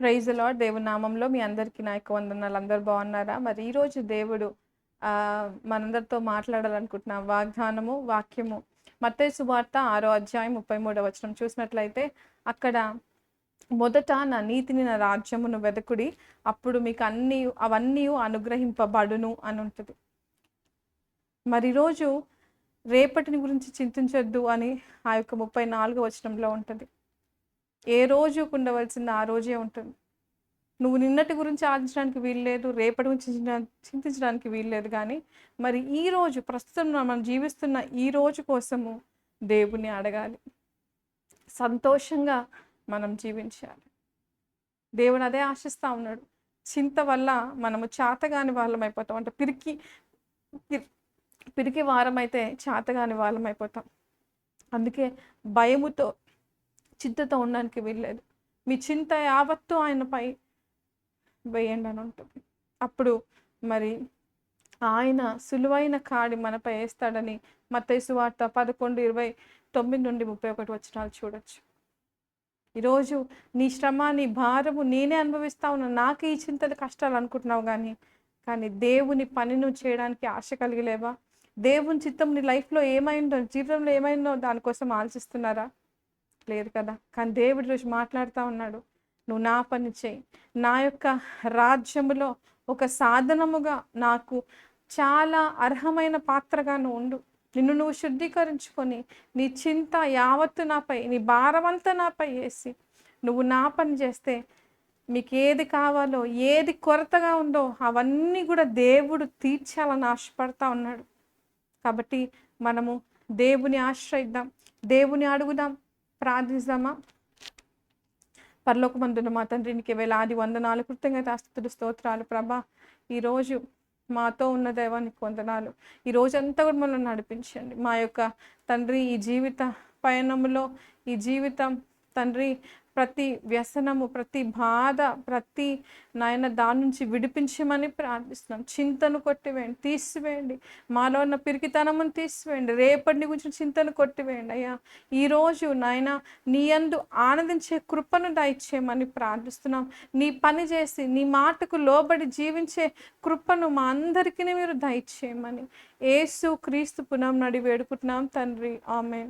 Praise lord దేవుని నామంలో మీ అందరికీ నా యొక్క వందనాలు. అందరు బాగున్నారా? మరి ఈరోజు దేవుడు మనందరితో మాట్లాడాలనుకుంటున్న వాగ్దానము వాక్యము మత్తే సువార్త ఆరో అధ్యాయం ముప్పై మూడవ వచనం చూసినట్లయితే అక్కడ మొదట నా నీతిని నా రాజ్యమును వెదకుడి అప్పుడు మీకు అన్ని అవన్నీ అనుగ్రహింపబడును అని ఉంటుంది. మరి రోజు రేపటిని గురించి చింతించొద్దు అని ఆ యొక్క ముప్పై నాలుగు వచనంలో ఉంటుంది. ఏ రోజు ఉండవలసింది ఆ రోజే ఉంటుంది. నువ్వు నిన్నటి గురించి ఆలోచించడానికి వీల్లేదు రేపటి గురించి చింతించడానికి వీల్లేదు కానీ మరి ఈ రోజు ప్రస్తుతం మనం జీవిస్తున్న ఈ రోజు కోసము దేవుని అడగాలి. సంతోషంగా మనం జీవించాలి. దేవుడు అదే ఆశిస్తా ఉన్నాడు. చింత వల్ల మనము చేతగాని వాళ్ళం అయిపోతాం. అంటే పిరికి పిరికి వారం అయితే చేతగాని వాళ్ళం అయిపోతాం. అందుకే భయముతో చింతతో ఉండడానికి వీల్లేదు. మీ చింత యావత్తు ఆయనపై వేయండి అని ఉంటుంది. అప్పుడు మరి ఆయన సులువైన కాడి మనపై వేస్తాడని మత్తయి వార్త పదకొండు ఇరవై తొమ్మిది నుండి ముప్పై ఒకటి వచనాలు చూడొచ్చు. ఈరోజు నీ శ్రమ నీ భారము నేనే అనుభవిస్తా ఉన్నా నాకు ఈ చింతలు కష్టాలు అనుకుంటున్నావు కానీ కానీ దేవుని పనిను చేయడానికి ఆశ కలిగిలేవా? దేవుని చిత్తం నీ లైఫ్లో ఏమైందో జీవితంలో ఏమైందో దానికోసం ఆలోచిస్తున్నారా? లేదు కదా? కానీ దేవుడి రోజు మాట్లాడుతూ ఉన్నాడు. నువ్వు నా పని చేయి. నా యొక్క రాజ్యములో ఒక సాధనముగా నాకు చాలా అర్హమైన పాత్రగా నువ్వు ఉండు. నిన్ను నువ్వు శుద్ధీకరించుకొని నీ చింత యావత్తు నాపై నీ భారమంతా నాపై వేసి నువ్వు నా పని చేస్తే మీకు ఏది కావాలో ఏది కొరతగా ఉందో అవన్నీ కూడా దేవుడు తీర్చాలని ఆశపడతా ఉన్నాడు. కాబట్టి మనము దేవుని ఆశ్రయిద్దాం. దేవుని అడుగుదాం. ప్రార్థిస్తామా? పరలోకమందున మా తండ్రినికి వేలాది వందనాలు. కృతజ్ఞత ఆస్తుతులు స్తోత్రాలు. ప్రభా ఈరోజు మాతో ఉన్న దైవానికి వందనాలు. ఈ రోజంతా కూడా మనల్ని నడిపించండి. మా యొక్క తండ్రి ఈ జీవిత పయనంలో ఈ జీవితం తండ్రి ప్రతి వ్యసనము ప్రతి బాధ ప్రతి నాయన దాని నుంచి విడిపించమని ప్రార్థిస్తున్నాం. చింతను కొట్టివేయండి తీసివేయండి. మాలో ఉన్న పిరికితనమును తీసివేయండి. రేపటి గురించి చింతను కొట్టివేయండి. అయ్యా ఈరోజు నాయన నీ యందు ఆనందించే కృపను దయచేయమని ప్రార్థిస్తున్నాం. నీ పని చేసి నీ మాటకు లోబడి జీవించే కృపను మా అందరికీ మీరు దయచేయమని ఏసు క్రీస్తు పునం నడి వేడుకుంటున్నాం తండ్రి. ఆమె